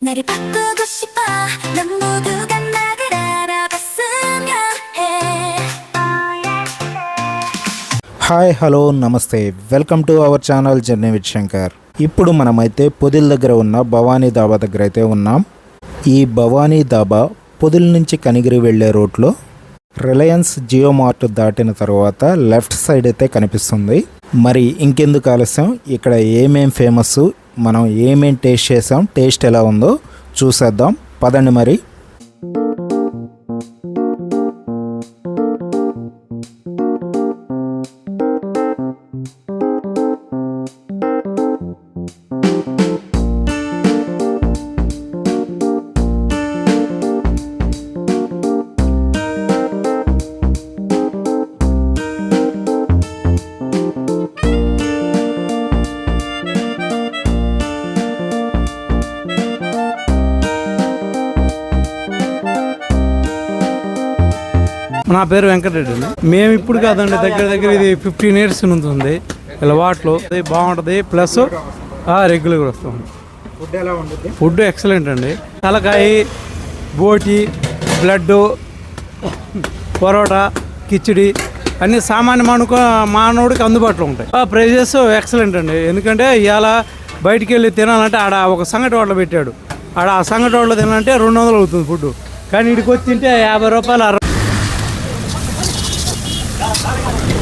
나를 바꾸고 싶어 넌 모두가 나를 알아봤으면 해 hi hello నమస్తే welcome to our channel journey with Shankar ఇప్పుడు మనమైతే పొదిల్ దగ్గర ఉన్న భవానీ దాబా దగ్గర అయితే ఉన్నాం ఈ భవానీ దాబా పొదిల్ నుంచి కనిగిరి వెళ్ళే రూట్లో రిలయన్స్ జియో మార్ట్ దాటిన తర్వాత లెఫ్ట్ సైడ్ అయితే కనిపిస్తుంది మరి ఇంకెందుకు ఆలస్యం ఇక్కడ ఏమేం ఫేమస్ మనం ఏమేం టేస్ట్ చేసాం టేస్ట్ ఎలా ఉందో చూసేద్దాం. పదండి మరి. నా పేరు వెంకటరెడ్డి అండి. మేము ఇప్పుడు కాదండి దగ్గర దగ్గర ఇది ఫిఫ్టీన్ ఇయర్స్ నుంచి ఉంది. అలవాట్లు ఇది బాగుంటుంది ప్లస్ రెగ్యులర్గా వస్తుంది. ఫుడ్ ఎలా ఉంటుంది ఫుడ్ ఎక్సలెంట్ అండి. తలకాయ బోటి బ్లడ్ పరోటా కిచిడి అన్ని సామాన్య మానుకో మానవుడికి అందుబాటులో ఉంటాయి. ఆ ప్రైజెస్ ఎక్సలెంట్ అండి. ఎందుకంటే ఇవాళ బయటికి వెళ్ళి తినాలంటే ఆడ ఒక సంగటి వాడలో పెట్టాడు. ఆడ ఆ సంగటి వాడలో తినాలంటే రెండు వందలు అవుతుంది ఫుడ్ కానీ ఇక్కడికి వచ్చి తింటే యాభై రూపాయలు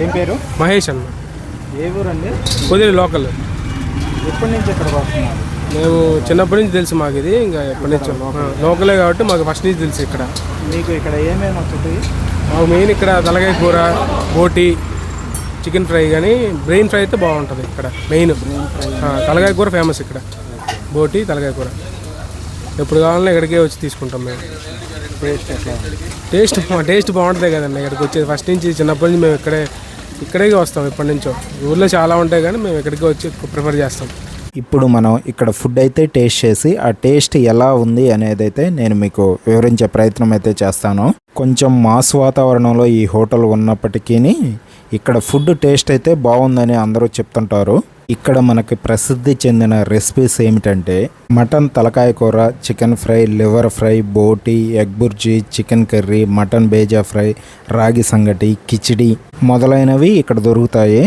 ఏం పేరు? మహేష్ అన్న. ఏ ఊరండి? కుదిరి లోకల్. ఎప్పటి నుంచి ఇక్కడ వస్తున్నారు? మేము చిన్నప్పటి నుంచి తెలుసు మాకు ఇది ఇంకా ఎప్పటి నుంచో. లోకలే. కాబట్టి మాకు ఫస్ట్ నుంచి తెలుసు ఇక్కడ. మీకు ఇక్కడ ఏమేమి వస్తుంది మాకు మెయిన్ ఇక్కడ తలకాయ కూర బోటి చికెన్ ఫ్రై కానీ బ్రెయిన్ ఫ్రై అయితే బాగుంటుంది ఇక్కడ మెయిన్. తలకాయ కూర ఫేమస్ ఇక్కడ. బోటి తలకాయ కూర. ఎప్పుడు కావాలన్నా ఇక్కడికే వచ్చి తీసుకుంటాం మేము. టేస్ట్? టేస్ట్ టేస్ట్ బాగుంటుంది కదండి ఇక్కడికి వచ్చేది. ఫస్ట్ నుంచి చిన్నప్పటి నుంచి మేము ఇక్కడే ఇక్కడే వస్తాం ఇప్పటి నుంచో ఊర్లో చాలా ఉంటాయి కానీ మేము ఇక్కడికి వచ్చి ప్రిఫర్ చేస్తాం. ఇప్పుడు మనం ఇక్కడ ఫుడ్ అయితే టేస్ట్ చేసి ఆ టేస్ట్ ఎలా ఉంది అనేది అయితే నేను మీకు వివరించే ప్రయత్నం అయితే చేస్తాను. కొంచెం మాస్ వాతావరణంలో ఈ హోటల్ ఉన్నప్పటికీ ఇక్కడ ఫుడ్ టేస్ట్ అయితే బాగుందని అందరూ చెప్తుంటారు. ఇక్కడ మనకి ప్రసిద్ధి చెందిన రెసిపీస్ ఏమిటంటే మటన్ తలకాయ కూర చికెన్ ఫ్రై లివర్ ఫ్రై బోటి egg bhurji chicken curry mutton bheja fry రాగి సంగటి కిచిడి మొదలైనవి ఇక్కడ దొరుకుతాయి.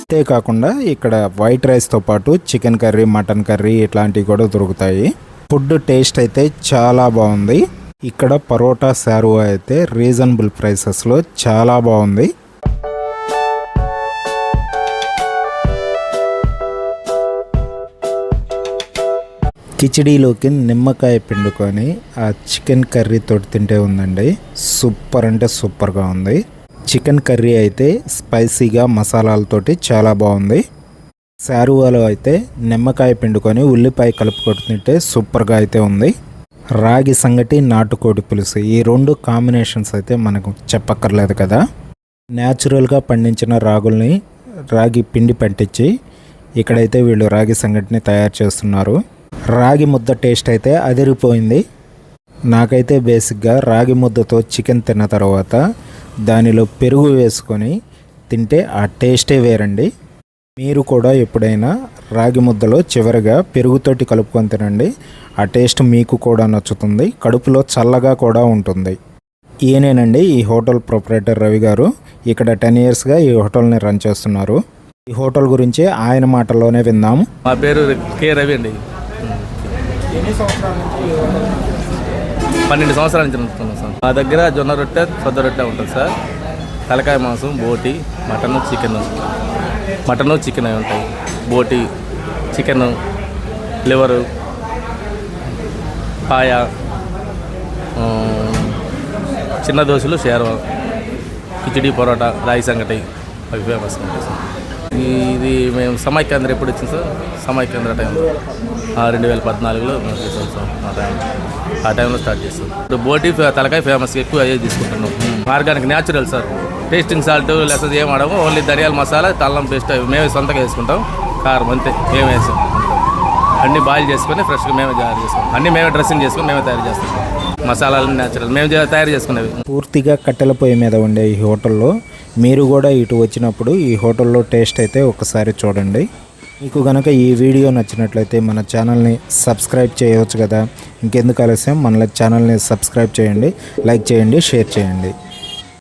అంతేకాకుండా ఇక్కడ వైట్ రైస్తో పాటు చికెన్ కర్రీ మటన్ కర్రీ ఇట్లాంటివి కూడా దొరుకుతాయి. ఫుడ్ టేస్ట్ అయితే చాలా బాగుంది. ఇక్కడ పరోటా శారువా అయితే రీజనబుల్ ప్రైసెస్లో చాలా బాగుంది. కిచిడీలోకి నిమ్మకాయ పిండుకొని ఆ చికెన్ కర్రీ తోటి తింటే ఉందండి. సూపర్ అంటే సూపర్గా ఉంది. చికెన్ కర్రీ అయితే స్పైసీగా మసాలాలతోటి చాలా బాగుంది. శారువాలో అయితే నిమ్మకాయ పిండుకొని ఉల్లిపాయ కలుపుకొని తింటే సూపర్గా అయితే ఉంది. రాగి సంగటి నాటుకోడి పులుసు ఈ రెండు కాంబినేషన్స్ అయితే మనకు చెప్పక్కర్లేదు కదా. న్యాచురల్గా పండించిన రాగుల్ని రాగి పిండి పట్టించి ఇక్కడైతే వీళ్ళు రాగి సంగటిని తయారు చేస్తున్నారు. రాగి ముద్ద టేస్ట్ అయితే అదిరిపోయింది. నాకైతే బేసిక్గా రాగి ముద్దతో చికెన్ తిన్న తర్వాత దానిలో పెరుగు వేసుకొని తింటే ఆ టేస్టే వేరండి. మీరు కూడా ఎప్పుడైనా రాగి ముద్దలో చివరిగా పెరుగుతోటి కలుపుకొని తినండి. ఆ టేస్ట్ మీకు కూడా నచ్చుతుంది. కడుపులో చల్లగా కూడా ఉంటుంది. ఈయనేనండి ఈ హోటల్ ప్రొపరేటర్ రవి గారు. ఇక్కడ టెన్ ఇయర్స్గా ఈ హోటల్ని రన్ చేస్తున్నారు. ఈ హోటల్ గురించి ఆయన మాటల్లోనే విందాము మా పేరు కే రవి అండి. ఎన్ని సంవత్సరాల నుంచి పన్నెండు సంవత్సరాల నుంచి ఉంటున్నాం సార్. మా దగ్గర జొన్న రొట్టె సొద్ద రొట్టె ఉంటుంది సార్. తలకాయ మాంసం బోటి మటన్ చికెన్. మటను చికెన్ అవి ఉంటాయి. బోటి చికెన్ లివరు పాయ చిన్న దోశలు షేర్వా కిచిడి పొరోటా రాయి సంగటి అవి ఫేమస్ ఉంటాయి సార్. ఇది మేము సమైక్యాంధ్ర ఎప్పుడు వచ్చింది సార్? సమైక్యాంధ్ర టైంలో. ఆ, రెండు వేల పద్నాలుగులో మేము చేసాం సార్ ఆ టైంలో ఆ టైంలో స్టార్ట్ చేస్తాం. ఇప్పుడు బోటి తలకాయ ఫేమస్ ఎక్కువ అయ్యే తీసుకుంటున్నాం. Organic natural sir. Tasting salt లేకపోతే ఏం ఆడము ఓన్లీ ధనియాల మసాలా తల్లం పేస్ట్ అవి మేమే సొంతంగా వేసుకుంటాం కారం అంతే మేమే వేసాం అన్ని బాయిల్ చేసుకొని ఫ్రెష్గా మేమే తయారు చేసుకుంటాం. అన్నీ మేమే డ్రెస్సింగ్ చేసుకొని మేమే తయారు చేస్తాం. మసాలాలు న్యాచురల్ మేము తయారు చేసుకునేవి. పూర్తిగా కట్టెల పొయ్యి మీద ఉండే ఈ హోటల్లో మీరు కూడా ఇటు వచ్చినప్పుడు ఈ హోటల్లో టేస్ట్ అయితే ఒకసారి చూడండి. మీకు కనుక ఈ వీడియో నచ్చినట్లయితే మన ఛానల్ని సబ్స్క్రైబ్ చేయవచ్చు కదా. ఇంకెందుకు ఆలస్యం? మన ఛానల్ని సబ్స్క్రైబ్ చేయండి లైక్ చేయండి షేర్ చేయండి.